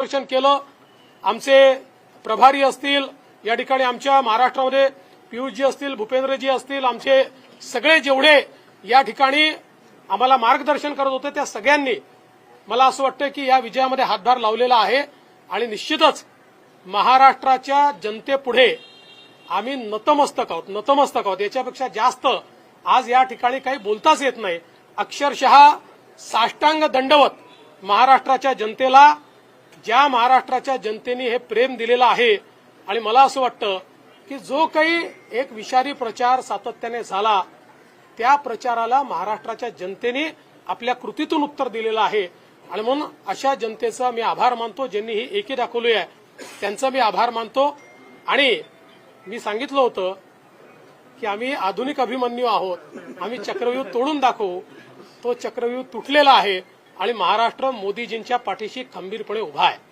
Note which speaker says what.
Speaker 1: मार्गदर्शन केलं. आमचे प्रभारी असतील या ठिकाणी आमच्या महाराष्ट्रामध्ये पियुषजी असतील भूपेंद्रजी असतील आमचे सगळे जेवढे या ठिकाणी आम्हाला मार्गदर्शन करत होते त्या सगळ्यांनी मला असं वाटतं की या विजयामध्ये हातभार लावलेला आहे. आणि निश्चितच महाराष्ट्राच्या जनतेपुढे आम्ही नतमस्तक आहोत नतमस्तक आहोत. याच्यापेक्षा जास्त आज या ठिकाणी काही बोलताच येत नाही. अक्षरशः साष्टांग दंडवत महाराष्ट्राच्या जनतेला ज्या महाराष्ट्राच्या जनतेने हे प्रेम दिलेलं आहे आणि मला असं वाटतं की जो काही एक विषारी प्रचार सातत्याने झाला त्या प्रचाराला महाराष्ट्राच्या जनतेने आपल्या कृतीतून उत्तर दिलेलं आहे. आणि म्हणून अशा जनतेचा मी आभार मानतो ज्यांनी ही एकी दाखवली आहे त्यांचा मी आभार मानतो. आणि मी सांगितलं होतं की आम्ही आधुनिक अभिमन्यू आहोत. आम्ही चक्रव्यूह तोडून दाखवू. तो चक्रव्यूह तुटलेला आहे. आणि महाराष्ट्र मोदीजींच्या पाठीशी खंबीरपणे उभा आहे.